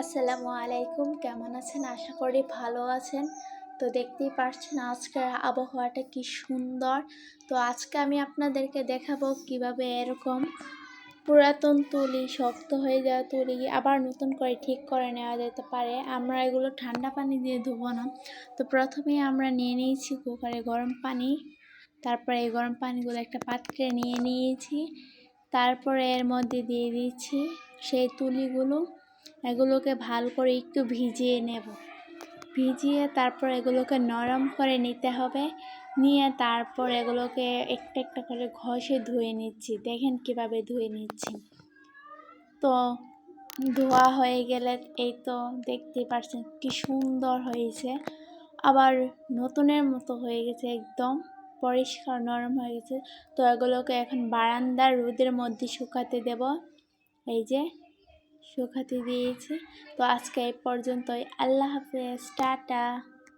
আসসালামু আলাইকুম। কেমন আছেন? আশা করি ভালো আছেন। তো দেখতেই পারছেন আজকের আবহাওয়াটা কি সুন্দর। তো আজকে আমি আপনাদেরকে দেখাবো কীভাবে এরকম পুরাতন তুলি, শক্ত হয়ে যাওয়া তুলি, আবার নতুন করে ঠিক করে নেওয়া যেতে পারে। আমরা এগুলো ঠান্ডা পানি দিয়ে ধুবো না। তো প্রথমে আমরা নিয়ে নিয়েছি কুকারে গরম পানি। তারপরে এই গরম পানিগুলো একটা পাত্রে নিয়ে নিয়েছি। তারপরে এর মধ্যে দিয়ে দিচ্ছি সেই তুলিগুলো। এগুলোকে ভালো করে একটু ভিজিয়ে নেব। ভিজিয়ে তারপর এগুলোকে নরম করে নিতে হবে। নিয়ে তারপর এগুলোকে একটা একটা করে ঘষে ধুয়ে নিচ্ছি। দেখেন কীভাবে ধুয়ে নিচ্ছি। তো ধোয়া হয়ে গেলে এই তো দেখতে পারছেন কি সুন্দর হয়েছে। আবার নতুনের মতো হয়ে গেছে একদম, পরিষ্কার নরম হয়ে গেছে। তো এগুলোকে এখন বারান্দার রোদের মধ্যে শুকাতে দেব। এই যে শুকাতে দিয়েছি। তো আজকে এই পর্যন্তই। আল্লাহ হাফেজ টাটা।